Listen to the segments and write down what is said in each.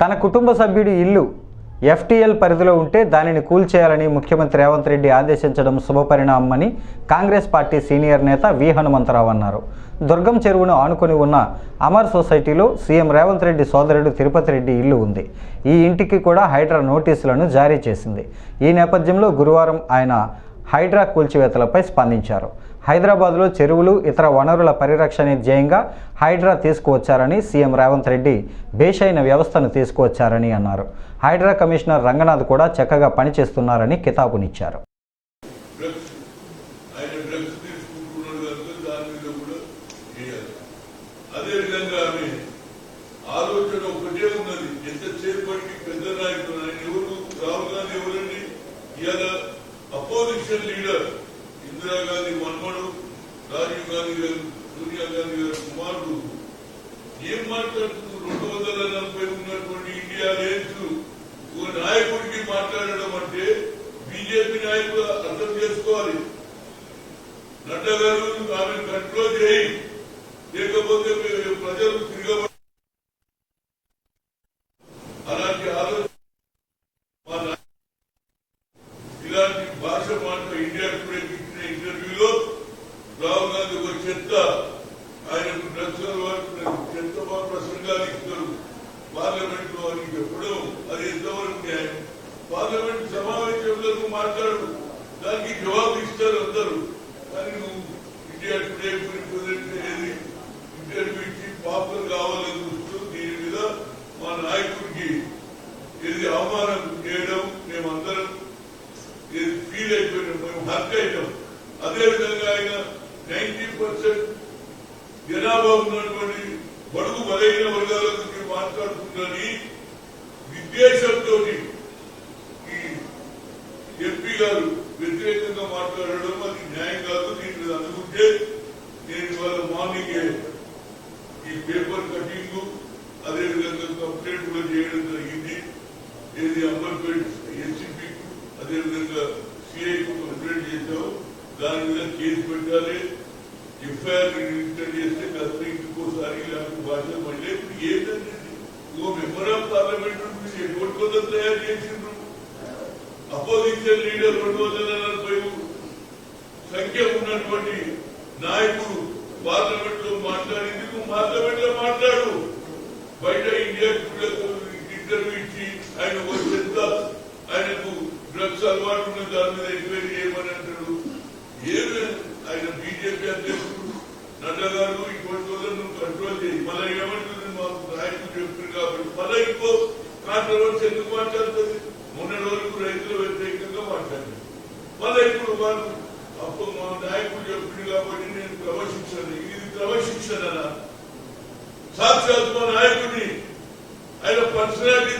తన కుటుంబ సభ్యుడి ఇల్లు ఎఫ్టీఎల్ పరిధిలో ఉంటే దానిని కూల్చేయాలని ముఖ్యమంత్రి రేవంత్ రెడ్డి ఆదేశించడం శుభపరిణామని కాంగ్రెస్ పార్టీ సీనియర్ నేత వి హనుమంతరావు అన్నారు. దుర్గం చెరువును ఆనుకొని ఉన్న అమర్ సొసైటీలో సీఎం రేవంత్ రెడ్డి సోదరుడు తిరుపతి రెడ్డి ఇల్లు ఉంది. ఈ ఇంటికి కూడా హైడ్రా నోటీసులను జారీ చేసింది. ఈ నేపథ్యంలో గురువారం ఆయన హైడ్రా కూల్చివేతలపై స్పందించారు. హైదరాబాద్లో చెరువులు ఇతర వనరుల పరిరక్షణ ధ్యేయంగా హైడ్రా తీసుకువచ్చారని సీఎం రేవంత్ రెడ్డి బేషైన వ్యవస్థను తీసుకువచ్చారని అన్నారు. హైడ్రా కమిషనర్ రంగనాథ్ కూడా చక్కగా పనిచేస్తున్నారని కితాబునిచ్చారు. ఆలోచన ఒకటే ఉన్నది. పెద్ద నాయకులు ఎవరు గాంధీ ఎవరండి? అపోజిషన్ లీడర్ ఇందిరాగాంధీ మన్మడు రాజీవ్ గాంధీ గారు సోనియా గాంధీ గారు కుమారుడు. ఏం మాట్లాడుతూ రెండు వందల నలభై ఉన్నటువంటి ఇండియా లేన్స్ ఓ నాయకుడికి మాట్లాడడం అంటే బీజేపీ నాయకులు అర్థం చేసుకోవాలి. నడ్డా గారు ఆమె కంట్రోల్ చేయి. లేకపోతే ప్రజలు తిరగబడి అలాంటి ఆలోచన మా నాయ- ఇలాంటి భాష ఇండియా ఇచ్చిన ఇంటర్వ్యూలో రాహుల్ గాంధీ ఒక చెత్త. ఆయనకు చెత్త ప్రసంగాలు ఇస్తారు పార్లమెంట్లో అని చెప్పడం అది ఎంతవరకు న్యాయం? పార్లమెంట్ సమావేశంలో మాట్లాడు. దానికి జవాబు ఇస్తారు అందరూ. కానీ నువ్వు ఇండియా టుడే రిప్రజెంట్ ఇంటర్వ్యూ ఇచ్చి కావాలని చూస్తూ దీని మీద మా నాయకుడికి ఇది అవమానం ఫీల్ అయిపోయినాం మేము హక్ అయినాం అదేవిధంగా ఆయన నైన్టీ పర్సెంట్ జనాభా ఉన్నటువంటి బడుగు బలైన వర్గాల గురించి మాట్లాడుతుందని విద్వేషంతో ఈ ఎంపీ గారు వ్యతిరేకంగా మాట్లాడడం అది న్యాయం కాదు దీని మీద అనుకుంటే నేను ఇవాళ మార్నింగ్ ఈ పేపర్ కటింగ్ అదేవిధంగా కంప్లైంట్ కూడా చేయడం జరిగింది. ఏది అంబర్పేట్ ఎస్సీపీ అదేవిధంగా సిఐకు కంప్లైంట్ చేశాం దాని మీద కేసు పెట్టాలి ఎఫ్ఐఆర్ రిజిస్టర్ చేస్తే కాస్త ఇంకోసారి ఇలాంటి భాష మళ్ళీ ఇప్పుడు ఏంటంటే ఓ మెంబర్ ఆఫ్ పార్లమెంట్ మీరు ఎటువంటి పద్ధతి తయారు చేసిండ్రు అపోజిషన్ లీడర్ రెండు వందల నలభై సంఖ్య ఉన్నటువంటి నాయకుడు పార్లమెంట్లో మాట్లాడింది నువ్వు పార్లమెంట్లో మాట్లాడు బయట ఇండియా ఇంటర్వ్యూ ఇచ్చి ఆయన వచ్చేంత ఆయనకు డ్రగ్స్ అలవాటు ఉన్న దాని మీద ఎంక్వైరీ చేయమని అంటాడు ఏమి ఆయన బీజేపీ అధ్యక్షుడు నడ్డా గారు ఇటువంటి వాళ్ళను నువ్వు కంట్రోల్ చేయి మళ్ళీ ఏమంటుంది మాకు నాయకులు చెప్తుంది కాబట్టి మళ్ళీ ఇంకో కాంట్రవర్సీ ఎందుకు మాట్లాడుతుంది మొన్నటి వరకు రైతుల వ్యతిరేకంగా మాట్లాడింది మళ్ళీ ఇప్పుడు వాళ్ళు అప్పుడు మా నాయకుడు చెప్పింది కాబట్టి నేను క్రమశిక్షణ ఇది క్రమశిక్షణ సాక్షాత్ మా నాయకుడిని ఆయన పర్సనాలిటీ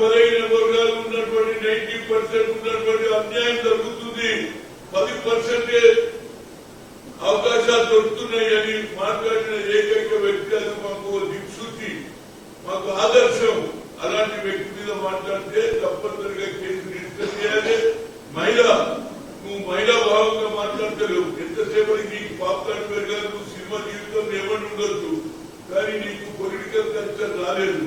బలైన వర్గాలు ఉన్నటువంటి నైన్టీ పర్సెంట్ ఉన్నటువంటి అన్యాయం జరుగుతుంది. పది పర్సెంటేజ్ అవకాశాలు దొరుకుతున్నాయి అని మాట్లాడిన ఏకైక వ్యక్తి అది మాకు దిక్సూచి మాకు ఆదర్శం. అలాంటి వ్యక్తి మీద మాట్లాడితే తప్పనిసరిగా కేసు రిజిస్టర్ చేయాలి. మహిళ నువ్వు మహిళా భావంగా మాట్లాడతలేవు. ఎంతసేపటికి నీకు పాపకాండ్ పెరగాలి నువ్వు సినిమా జీవితంలో ఏమని ఉండొచ్చు కానీ నీకు పొలిటికల్ కల్చర్ రాలేదు.